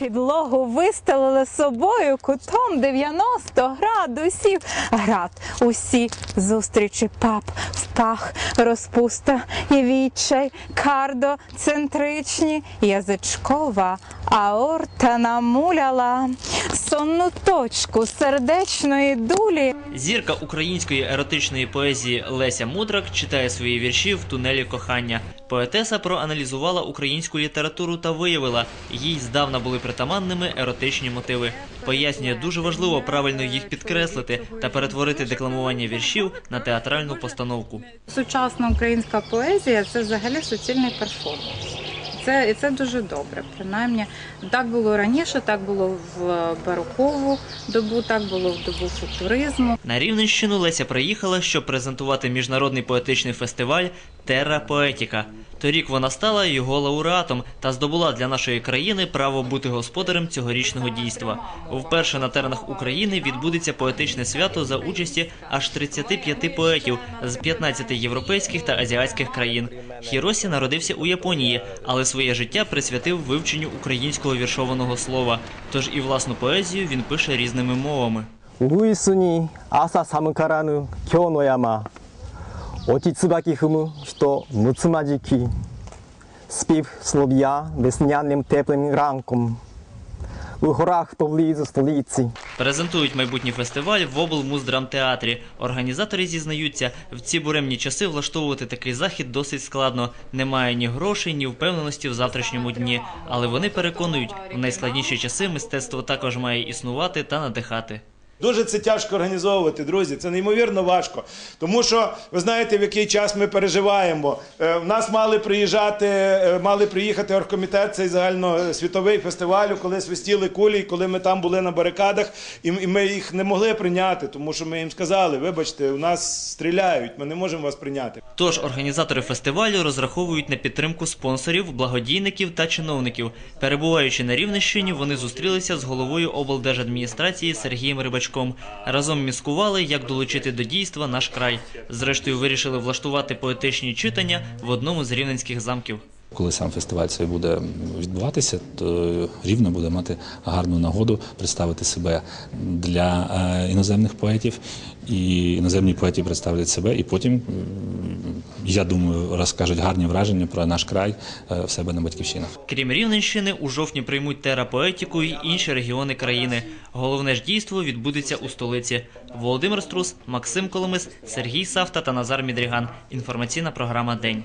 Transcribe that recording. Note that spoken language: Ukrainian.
Підлогу вистелили собою кутом 90 градусів. Град усі зустрічі пап, впах, розпуста і відчай, кардо, центричні, язичкова, аорта намуляла сонну точку сердечної дулі. Зірка української еротичної поезії Леся Мудрак читає свої вірші в тунелі кохання. Поетеса проаналізувала українську літературу та виявила, їй здавна були притаманними еротичні мотиви. Пояснює, дуже важливо правильно їх підкреслити та перетворити декламування віршів на театральну постановку. Сучасна українська поезія це взагалі суцільний перформанс. Це, і це дуже добре. Принаймні, так було раніше, так було в барокову добу, так було в добу футуризму. На Рівненщину Леся приїхала, щоб презентувати міжнародний поетичний фестиваль Терра Поетіка. Торік вона стала його лауреатом та здобула для нашої країни право бути господарем цьогорічного дійства. Вперше на теренах України відбудеться поетичне свято за участі аж 35 поетів з 15 європейських та азіатських країн. Хіросі народився у Японії, але своє життя присвятив вивченню українського віршованого слова. Тож і власну поезію він пише різними мовами. Уїсуні аса самкарану кьонояма. Оті цубакі хуму то муцмаджики, спів слов'я весняним теплим ранком. У горах поблизу столиці презентують майбутній фестиваль в облмуздрамтеатрі. Організатори зізнаються, в ці буремні часи влаштовувати такий захід досить складно. Немає ні грошей, ні впевненості в завтрашньому дні. Але вони переконують, в найскладніші часи мистецтво також має існувати та надихати. Дуже це тяжко організовувати, друзі. Це неймовірно важко. Тому що ви знаєте, в який час ми переживаємо. Е, В нас мали приїжджати, е, мали приїхати оргкомітет цей загальносвітовий фестивалю, коли свистіли кулі, коли ми там були на барикадах, і ми їх не могли прийняти, тому що ми їм сказали: вибачте, у нас стріляють, ми не можемо вас прийняти. Тож організатори фестивалю розраховують на підтримку спонсорів, благодійників та чиновників. Перебуваючи на Рівненщині, вони зустрілися з головою облдержадміністрації Сергієм Рибачком. Разом міскували, як долучити до дійства наш край. Зрештою, вирішили влаштувати поетичні читання в одному з рівненських замків. Коли сам фестиваль цей буде відбуватися, то рівно буде мати гарну нагоду представити себе для е, іноземних поетів, і іноземні поети представлять себе, і потім, я думаю, розкажуть гарні враження про наш край е, в себе на батьківщинах. Крім Рівненщини, у жовтні приймуть терапоетику і інші регіони країни. Головне ж дійство відбудеться у столиці. Володимир Струс, Максим Коломис, Сергій Савта та Назар Мідріган. Інформаційна програма День.